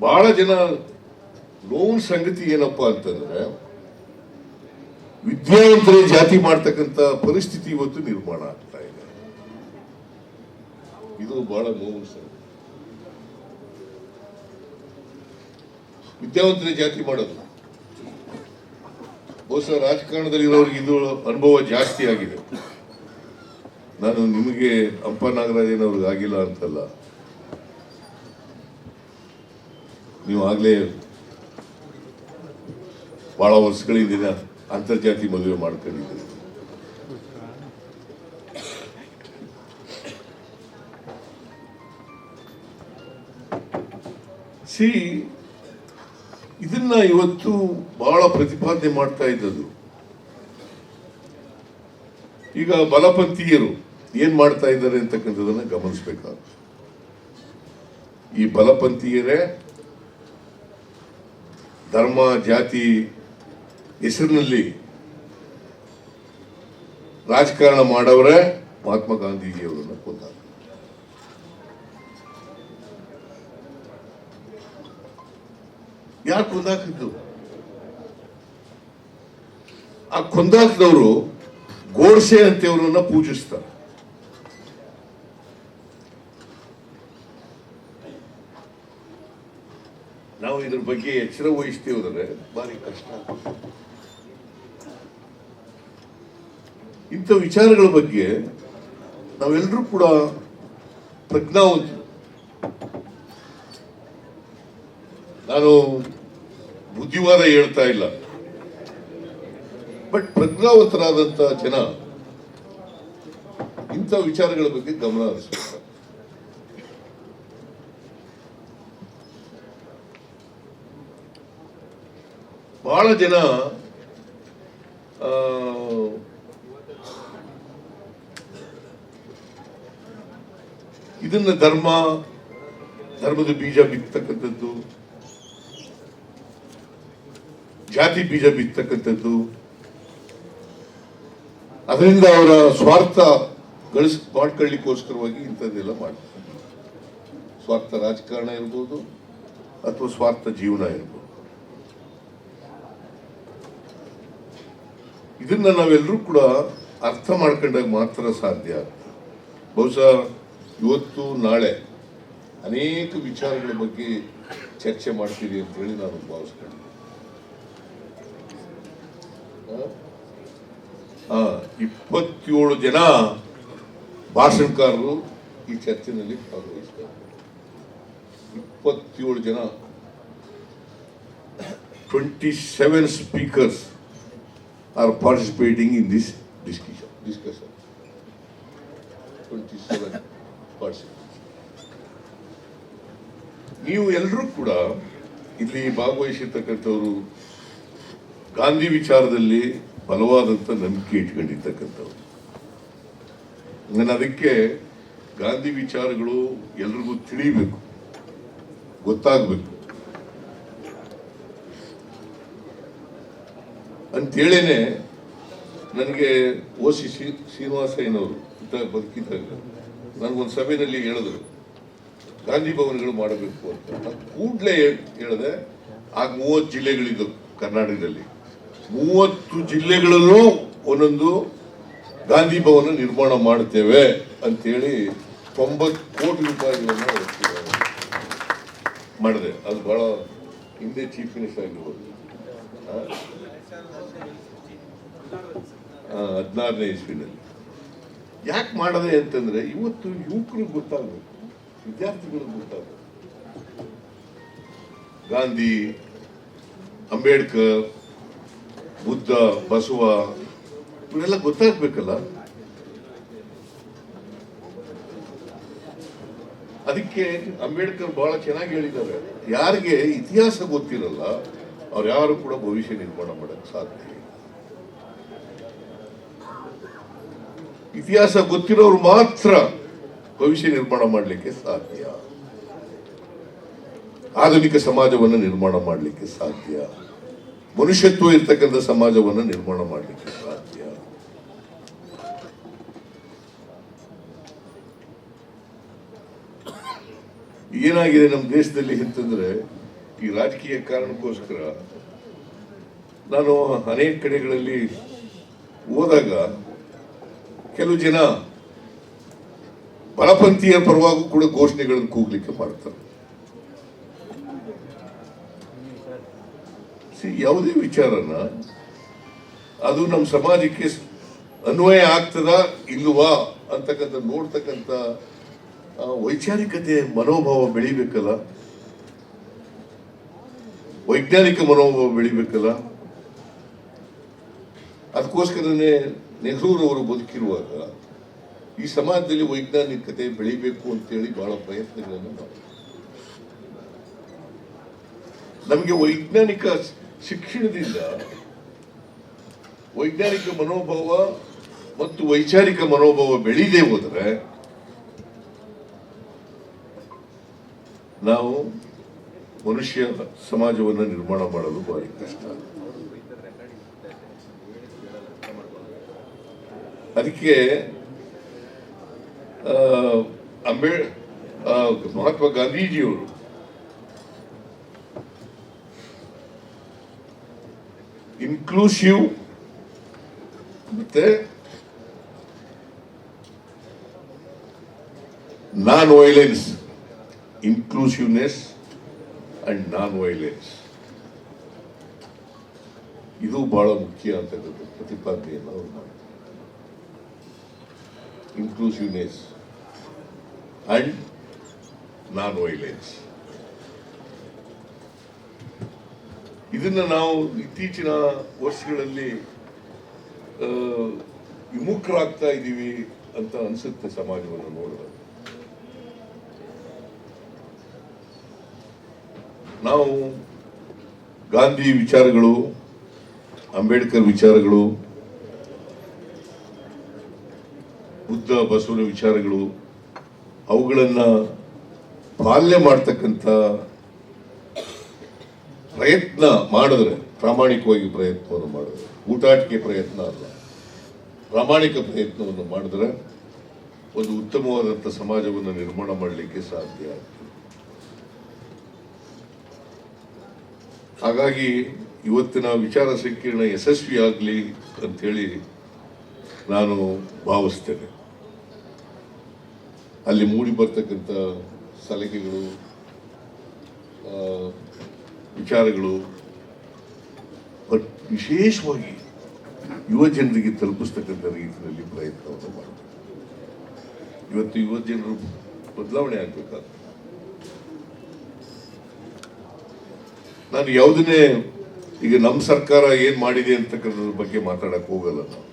ಬಹಳ ಜನ ನೋವಿನ ಸಂಗತಿ ಏನಪ್ಪಾ ಅಂತಂದ್ರೆ, ವಿದ್ಯಾವಂತರೇ ಜಾತಿ ಮಾಡ್ತಕ್ಕಂಥ ಪರಿಸ್ಥಿತಿ ಇವತ್ತು ನಿರ್ಮಾಣ ಆಗ್ತಾ ಇದೆ. ಇದು ಬಹಳ ನೋವು ಸಂಗತಿ. ವಿದ್ಯಾವಂತರೇ ಜಾತಿ ಮಾಡೋದು. ಬಹುಶಃ ರಾಜಕಾರಣದಲ್ಲಿ ಇರೋರಿಗೆ ಇದು ಅನುಭವ ಜಾಸ್ತಿ ಆಗಿದೆ. ನಾನು ನಿಮಗೆ ಅಂಪ ನಾಗರಾಜನವ್ರಿಗೆ ಆಗಿಲ್ಲ ಅಂತಲ್ಲ. ನೀವು ಆಗಲೇ ಭಾಳ ವರ್ಷಗಳಿಂದ ಅಂತರ್ಜಾತಿ ಮದುವೆ ಮಾಡ್ಕೊಂಡಿದ್ದೀರಿ. ಸಿ, ಇದನ್ನ ಇವತ್ತು ಬಹಳ ಪ್ರತಿಪಾದನೆ ಮಾಡ್ತಾ ಇದ್ದದ್ದು. ಈಗ ಬಲಪಂಥೀಯರು ಏನ್ ಮಾಡ್ತಾ ಇದ್ದಾರೆ ಅಂತಕ್ಕಂಥದನ್ನ ಗಮನಿಸಬೇಕಾಗುತ್ತೆ. ಈ ಬಲಪಂಥೀಯರೇ ಧರ್ಮ, ಜಾತಿ ಹೆಸರಿನಲ್ಲಿ ರಾಜಕಾರಣ ಮಾಡವರೇ ಮಹಾತ್ಮ ಗಾಂಧೀಜಿಯವರನ್ನು ಕೊಂದ ಯಾರು ಕೊಂದಾಕಿದ್ದು? ಆ ಕೊಂದಾಕದವರು ಗೋಡ್ಸೆ ಅಂತೇವ್ರನ್ನ ಪೂಜಿಸ್ತಾರೆ. ನಾವು ಇದ್ರ ಬಗ್ಗೆ ಎಚ್ಚರ ವಹಿಸ್ತೇವೆ ಭಾರಿ ಕಷ್ಟ ಇಂಥ ವಿಚಾರಗಳ ಬಗ್ಗೆ ನಾವೆಲ್ಲರೂ ಕೂಡ ಪ್ರಜ್ಞಾವಂತ ನಾನು ಬುದ್ಧಿವಾದ ಹೇಳ್ತಾ ಇಲ್ಲ. ಬಟ್ ಪ್ರಜ್ಞಾವಂತರಾದಂತಹ ಜನ ಇಂಥ ವಿಚಾರಗಳ ಬಗ್ಗೆ ಗಮನ ಹರಿಸ್ಬೇಕು. ಬಹಳ ಜನ ಇದನ್ನ ಧರ್ಮ, ಧರ್ಮದ ಬೀಜ ಬಿತ್ತಕ್ಕಂಥದ್ದು, ಜಾತಿ ಬೀಜ ಬಿತ್ತಕ್ಕಂಥದ್ದು. ಅದರಿಂದ ಅವರ ಸ್ವಾರ್ಥ ಗಳಿಸ್, ಮಾಡ್ಕೊಳ್ಳಿಕ್ಕೋಸ್ಕರವಾಗಿ ಇಂಥದ್ದೆಲ್ಲ ಮಾಡ್ತಾರೆ. ಸ್ವಾರ್ಥ ರಾಜಕಾರಣ ಇರ್ಬೋದು, ಅಥವಾ ಸ್ವಾರ್ಥ ಜೀವನ ಇರ್ಬೋದು. ಇದನ್ನ ನಾವೆಲ್ಲರೂ ಕೂಡ ಅರ್ಥ ಮಾಡ್ಕೊಂಡಾಗ ಮಾತ್ರ ಸಾಧ್ಯ. ಬಹುಶಃ ಇವತ್ತು, ನಾಳೆ ಅನೇಕ ವಿಚಾರಗಳ ಬಗ್ಗೆ ಚರ್ಚೆ ಮಾಡ್ತೀರಿ ಅಂತ ಹೇಳಿ ನಾನು ಭಾವಿಸ್ಕೊಂಡೆ. ಇಪ್ಪತ್ತೇಳು ಜನ ಭಾಷಣಕಾರರು ಈ ಚರ್ಚೆನಲ್ಲಿ ಭಾಗವಹಿಸ್ತಾರೆ. ಇಪ್ಪತ್ತೇಳು ಜನ. Twenty seven speakers participating in this discussion discussion twenty seven ನೀವು ಎಲ್ಲರೂ ಕೂಡ ಇಲ್ಲಿ ಭಾಗವಹಿಸಿರ್ತಕ್ಕಂಥವರು ಗಾಂಧಿ ವಿಚಾರದಲ್ಲಿ ಬಲವಾದಂಥ ನಂಬಿಕೆ ಇಟ್ಕೊಂಡಿರ್ತಕ್ಕಂಥವ್ರು. ನಾನು ಅದಕ್ಕೆ ಗಾಂಧಿ ವಿಚಾರಗಳು ಎಲ್ರಿಗೂ ತಿಳಿಬೇಕು, ಗೊತ್ತಾಗಬೇಕು. ಅಂತೇಳೇನೆ ನನಗೆ ಓ ಸಿ ಶ್ರೀ ಶ್ರೀನಿವಾಸಯ್ಯನವರು ಇದ್ದಾಗ ಬದುಕಿದ್ದಾಗ ನನಗೊಂದು ಸಭೆಯಲ್ಲಿ ಹೇಳಿದ್ರು, ಗಾಂಧಿ ಭವನಗಳು ಮಾಡಬೇಕು ಅಂತ. ನಾನು ಕೂಡಲೇ ಹೇಳಿದೆ ಆಗ ಮೂವತ್ತು ಜಿಲ್ಲೆಗಳಿದ್ದವು ಕರ್ನಾಟಕದಲ್ಲಿ. ಮೂವತ್ತು ಜಿಲ್ಲೆಗಳಲ್ಲೂ ಒಂದೊಂದು ಗಾಂಧಿ ಭವನ ನಿರ್ಮಾಣ ಮಾಡ್ತೇವೆ ಅಂತೇಳಿ ತೊಂಬತ್ತು ಕೋಟಿ ರೂಪಾಯಿಗಳನ್ನು ಮಾಡಿದೆ. ಅದು ಬಹಳ ಹಿಂದೆ ಚೀಫ್ ಮಿನಿಸ್ಟರ್ ಆಗಿರ್ಬೋದು. ಹದಿನಾರನೇ ಇಸ್ವಿನಲ್ಲಿ. ಯಾಕೆ ಮಾಡದೆ ಅಂತಂದ್ರೆ ಇವತ್ತು ಯುವಕರಿಗೆ ಗೊತ್ತಾಗಬೇಕು, ವಿದ್ಯಾರ್ಥಿಗಳಿಗೆ ಗೊತ್ತಾಗಬೇಕು. ಗಾಂಧಿ, ಅಂಬೇಡ್ಕರ್, ಬುದ್ಧ, ಬಸವ, ಇವರೆಲ್ಲ ಗೊತ್ತಾಗ್ಬೇಕಲ್ಲ? ಅದಕ್ಕೆ ಅಂಬೇಡ್ಕರ್ ಬಹಳ ಚೆನ್ನಾಗಿ ಹೇಳಿದ್ದಾರೆ. ಯಾರಿಗೆ ಇತಿಹಾಸ ಗೊತ್ತಿರಲ್ಲ, ಅವ್ರು ಯಾರು ಕೂಡ ಭವಿಷ್ಯ ನಿರ್ಮಾಣ ಮಾಡಕ್ಕೆ ಸಾಧ್ಯ ಇಲ್ಲ. ಇತಿಹಾಸ ಗೊತ್ತಿರೋರು ಮಾತ್ರ ಭವಿಷ್ಯ ನಿರ್ಮಾಣ ಮಾಡಲಿಕ್ಕೆ ಸಾಧ್ಯ. ಆಧುನಿಕ ಸಮಾಜವನ್ನು ನಿರ್ಮಾಣ ಮಾಡಲಿಕ್ಕೆ ಸಾಧ್ಯ. ಮನುಷ್ಯತ್ವ ಇರ್ತಕ್ಕಂಥ ಸಮಾಜವನ್ನು ನಿರ್ಮಾಣ ಮಾಡಲಿಕ್ಕೆ ಸಾಧ್ಯ. ಏನಾಗಿದೆ ನಮ್ಮ ದೇಶದಲ್ಲಿ ಅಂತಂದ್ರೆ, ಈ ರಾಜಕೀಯ ಕಾರಣಕ್ಕೋಸ್ಕರ ನಾನು ಅನೇಕ ಕಡೆಗಳಲ್ಲಿ ಹೋದಾಗ ಕೆಲವು ಜನ ಬಲಪಂಥೀಯ ಪರವಾಗೂ ಕೂಡ ಘೋಷಣೆಗಳನ್ನು ಕೂಗ್ಲಿಕ್ಕೆ ಮಾಡ್ತಾರೆ. ಯಾವುದೇ ವಿಚಾರನ ಅದು ನಮ್ಮ ಸಮಾಜಕ್ಕೆ ಅನ್ವಯ ಆಗ್ತದ ಇಲ್ವಾ ಅಂತಕ್ಕಂಥ, ನೋಡ್ತಕ್ಕಂಥ ವೈಚಾರಿಕತೆ ಮನೋಭಾವ ಬೆಳಿಬೇಕಲ್ಲ? ವೈಜ್ಞಾನಿಕ ಮನೋಭಾವ ಬೆಳಿಬೇಕಲ್ಲ? ಅದಕ್ಕೋಸ್ಕರನೇ ನೆಹರೂರವರು ಬದುಕಿರುವಾಗ ಈ ಸಮಾಜದಲ್ಲಿ ವೈಜ್ಞಾನಿಕತೆ ಬೆಳಿಬೇಕು ಅಂತೇಳಿ ಬಹಳ ಪ್ರಯತ್ನಗಳನ್ನು ನಮಗೆ ವೈಜ್ಞಾನಿಕ ಶಿಕ್ಷಣದಿಂದ ವೈಜ್ಞಾನಿಕ ಮನೋಭಾವ ಮತ್ತು ವೈಚಾರಿಕ ಮನೋಭಾವ ಬೆಳೀದೇ ಹೋದರೆ ನಾವು ಮನುಷ್ಯ ಸಮಾಜವನ್ನು ನಿರ್ಮಾಣ ಮಾಡಲು ಭಾರಿ ಕಷ್ಟ. ಅದಕ್ಕೆ ಅಂಬೇಡ್ ಮಹಾತ್ಮ ಗಾಂಧೀಜಿಯವರು ಇನ್ಕ್ಲೂಸಿವ್ ಮತ್ತೆ non violence inclusiveness and non violence ಇದು ಬಹಳ ಮುಖ್ಯ ಅಂತಕ್ಕಂಥ ಪ್ರತಿಪಾದನೆಯನ್ನು ಅವರು ಮಾಡಿದ್ದಾರೆ ಇನ್ಕ್ಲೂಸಿವ್ನೆಸ್ ಆ್ಯಂಡ್ ನಾನ್ ವೈಲೆನ್ಸ್ ಇದನ್ನ ನಾವು ಇತ್ತೀಚಿನ ವರ್ಷಗಳಲ್ಲಿ ವಿಮುಖರಾಗ್ತಾ ಇದ್ದೀವಿ ಅಂತ ಅನಿಸುತ್ತೆ ಸಮಾಜವನ್ನು ನೋಡಿದಾಗ ನಾವು ಗಾಂಧಿ ವಿಚಾರಗಳು, ಅಂಬೇಡ್ಕರ್ ವಿಚಾರಗಳು ಬುದ್ಧ ಬಸವನ ವಿಚಾರಗಳು ಅವುಗಳನ್ನು ಪಾಲನೆ ಮಾಡ್ತಕ್ಕಂಥ ಪ್ರಯತ್ನ ಮಾಡಿದ್ರೆ, ಪ್ರಾಮಾಣಿಕವಾಗಿ ಪ್ರಯತ್ನವನ್ನು ಮಾಡಿದ್ರೆ, ಊಟಾಟಿಕೆ ಪ್ರಯತ್ನ ಅಲ್ಲ, ಪ್ರಾಮಾಣಿಕ ಪ್ರಯತ್ನವನ್ನು ಮಾಡಿದ್ರೆ ಒಂದು ಉತ್ತಮವಾದಂಥ ಸಮಾಜವನ್ನು ನಿರ್ಮಾಣ ಮಾಡಲಿಕ್ಕೆ ಸಾಧ್ಯ ಆಗ್ತದೆ. ಹಾಗಾಗಿ ಇವತ್ತಿನ ವಿಚಾರ ಸಂಕಿರಣ ಯಶಸ್ವಿ ಆಗಲಿ ಅಂಥೇಳಿ ನಾನು ಭಾವಿಸ್ತೇನೆ. ಅಲ್ಲಿ ಮೂಡಿ ಬರ್ತಕ್ಕಂಥ ಸಲಹೆಗಳು ವಿಚಾರಗಳು. ಬಟ್ ವಿಶೇಷವಾಗಿ ಯುವ ಜನರಿಗೆ ತಲುಪಿಸ್ತಕ್ಕಂಥ ರೀತಿಯಲ್ಲಿ ಪ್ರಯತ್ನವನ್ನು ಮಾಡಬೇಕು. ಇವತ್ತು ಯುವ ಜನರು ಬದಲಾವಣೆ ಆಗ್ಬೇಕಾಗ್ತದೆ ನಾನು ಯಾವುದನ್ನೇ, ಈಗ ನಮ್ಮ ಸರ್ಕಾರ ಏನು ಮಾಡಿದೆ ಅಂತಕ್ಕಂಥದ್ರ ಬಗ್ಗೆ ಮಾತಾಡಕ್ಕೆ ಹೋಗಲ್ಲ ನಾನು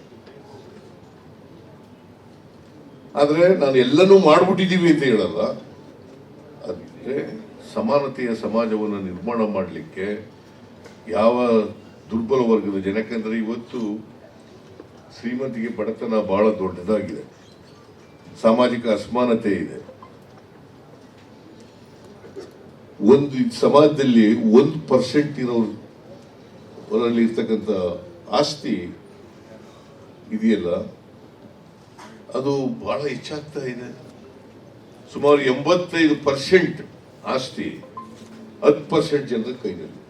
ಆದ್ರೆ ನಾನು ಎಲ್ಲನೂ ಮಾಡ್ಬಿಟ್ಟಿದ್ದೀವಿ ಅಂತ ಹೇಳಲ್ಲ. ಅದಕ್ಕೆ ಸಮಾನತೆಯ ಸಮಾಜವನ್ನು ನಿರ್ಮಾಣ ಮಾಡಲಿಕ್ಕೆ ಯಾವ ದುರ್ಬಲ ವರ್ಗದ ಜನಕ್ಕಂದ್ರೆ ಇವತ್ತು ಶ್ರೀಮಂತಿಗೆ ಬಡತನ ಬಹಳ ದೊಡ್ಡದಾಗಿದೆ. ಸಾಮಾಜಿಕ ಅಸಮಾನತೆ ಇದೆ. ಒಂದು ಸಮಾಜದಲ್ಲಿ ಒಂದು ಪರ್ಸೆಂಟ್ ಇರೋರಲ್ಲಿ ಇರ್ತಕ್ಕಂಥ ಆಸ್ತಿ ಇದೆಯಲ್ಲ? ಅದು ಬಹಳ ಹೆಚ್ಚಾಗ್ತಾ ಇದೆ. ಸುಮಾರು ಎಂಬತ್ತೈದು ಪರ್ಸೆಂಟ್ ಆಸ್ತಿ ಹತ್ತು ಪರ್ಸೆಂಟ್ ಜನರ ಕೈನಲ್ಲಿ.